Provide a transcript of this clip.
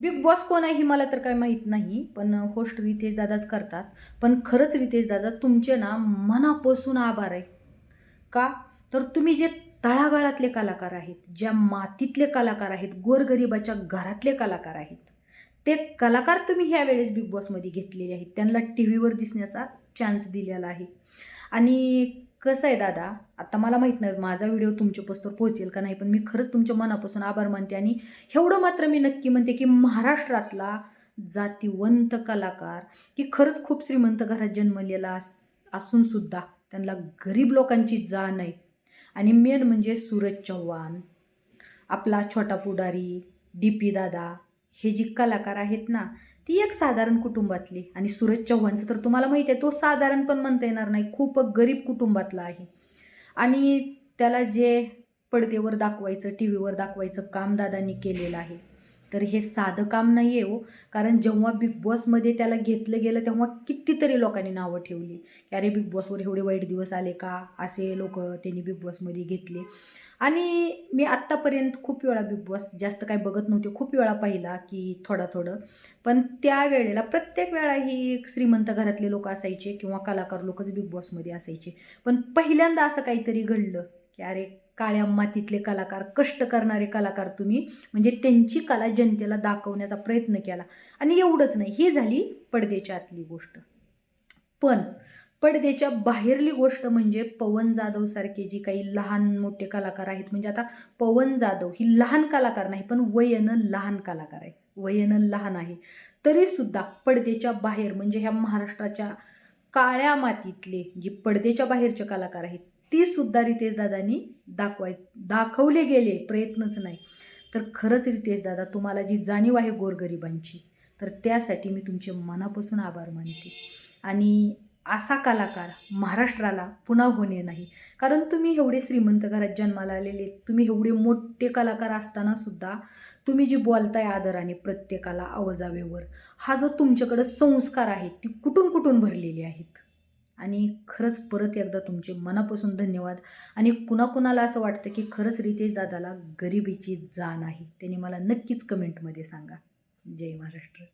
Big boss कोण आहे हे मला तर काय माहीत नाही पण होस्ट रितेश दादाच करतात. पण खरंच रितेश दादा तुमचे ना मनापासून आभार आहे. का? तर तुम्ही जे तळागाळातले कलाकार आहेत ज्या मातीतले कलाकार आहेत गोरगरिबाच्या घरातले कलाकार आहेत ते कलाकार तुम्ही ह्या वेळेस बिग बॉसमध्ये घेतलेले आहेत. त्यांना टी व्हीवर दिसण्याचा चान्स दिलेला आहे. आणि कसं आहे दादा? आता मला माहीत नाही माझा व्हिडिओ तुमच्यापासून पोहोचेल का नाही पण मी खरंच तुमच्या मनापासून आभार मानते आणि एवढं मात्र मी नक्की म्हणते की महाराष्ट्रातला जातीवंत कलाकार की खरंच खूप श्रीमंत घरात जन्मलेला अस- असूनसुद्धा त्यांना गरीब लोकांची जाण आहे आणि मेन म्हणजे सूरज चव्हाण आपला छोटा पुढारी डी पी दादा हे जी कलाकार आहेत ना ती एक साधारण कुटुंबातली. आणि सूरज चव्हाणचं तर तुम्हाला माहिती आहे तो साधारण पण म्हणता येणार नाही. खूप गरीब कुटुंबातला आहे. आणि त्याला जे पडदेवर दाखवायचं टी व्हीवर दाखवायचं काम दादांनी केलेलं आहे. तर हे साधं काम नाही आहे हो. कारण जेव्हा बिग बॉसमध्ये त्याला घेतलं गेलं तेव्हा कितीतरी लोकांनी नावं ठेवली. की अरे बिग बॉसवर एवढे वाईट दिवस आले का? असे लोक त्यांनी बिग बॉसमध्ये घेतले. आणि मी आत्तापर्यंत खूप वेळा बिग बॉस जास्त काय बघत नव्हते. खूप वेळा पाहिला की थोडा थोडं. पण त्या वेळेला प्रत्येक वेळा ही श्रीमंत घरातले लोक असायचे किंवा कलाकार लोकच बिग बॉसमध्ये असायचे. पण पहिल्यांदा असं काहीतरी घडलं की अरे काळ्या मातीतले कलाकार कष्ट करणारे कलाकार तुम्ही. म्हणजे त्यांची कला जनतेला दाखवण्याचा प्रयत्न केला. आणि एवढंच नाही ही झाली पडद्याच्या आतली गोष्ट. पण पडद्याच्या बाहेरली गोष्ट म्हणजे पवन जाधव सारखे जी काही लहान मोठे कलाकार आहेत. म्हणजे आता पवन जाधव ही लहान कलाकार नाही पण वयनं लहान कलाकार आहे. वयनं लहान आहे. तरीसुद्धा पडद्याच्या बाहेर म्हणजे ह्या महाराष्ट्राच्या काळ्या मातीतले जी पडद्याच्या बाहेरचे कलाकार आहेत ती सुद्धा रितेश दादांनी दाखवाय दाखवले गेले प्रयत्नच नाही. तर खरंच रितेश दादा तुम्हाला जी जाणीव आहे गोरगरिबांची तर त्यासाठी मी तुमचे मनापासून आभार मानते. आणि असा कलाकार महाराष्ट्राला पुन्हा होणे नाही. कारण तुम्ही एवढे श्रीमंत घरात जन्माला आलेले तुम्ही एवढे मोठे कलाकार असताना सुद्धा तुम्ही जी बोलताय आदराने प्रत्येकाला आवाजावेवर हा जो तुमच्याकडं संस्कार आहेत ती कुठून कुठून भरलेले आहेत? आणि खरंच परत एकदा तुमचे मनापासून धन्यवाद. आणि कुणाकुणाला असं वाटतं की खरंच रितेश दादाला गरिबीची जाण आहे त्यांनी मला नक्कीच कमेंटमध्ये सांगा. जय महाराष्ट्र.